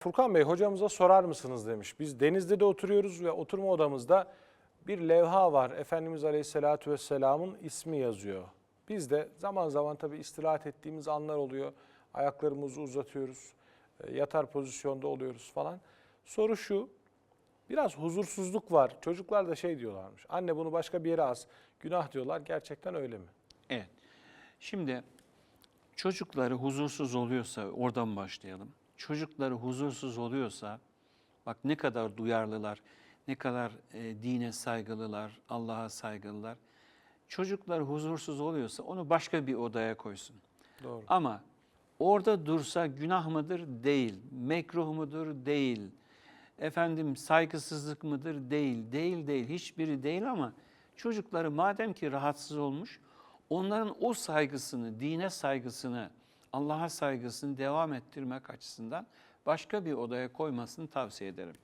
Furkan Bey hocamıza sorar mısınız demiş. Biz denizde de oturuyoruz ve oturma odamızda bir levha var. Efendimiz Aleyhisselatü Vesselam'ın ismi yazıyor. Biz de zaman zaman tabii istirahat ettiğimiz anlar oluyor. Ayaklarımızı uzatıyoruz. e, Yatar pozisyonda oluyoruz falan. Soru şu. Biraz huzursuzluk var. Çocuklar da şey diyorlarmış. Anne bunu başka bir yere as. Günah diyorlar. Gerçekten öyle mi? Evet. Şimdi çocukları huzursuz oluyorsa oradan başlayalım. Çocukları huzursuz oluyorsa bak ne kadar duyarlılar, ne kadar e, dine saygılılar, Allah'a saygılılar. Çocuklar huzursuz oluyorsa onu başka bir odaya koysun. Doğru. Ama orada dursa günah mıdır? Değil. Mekruh mudur? Değil. Efendim saygısızlık mıdır? Değil. Değil değil. Hiçbiri değil ama çocukları madem ki rahatsız olmuş onların o saygısını, dine saygısını, Allah'a saygısını devam ettirmek açısından başka bir odaya koymasını tavsiye ederim.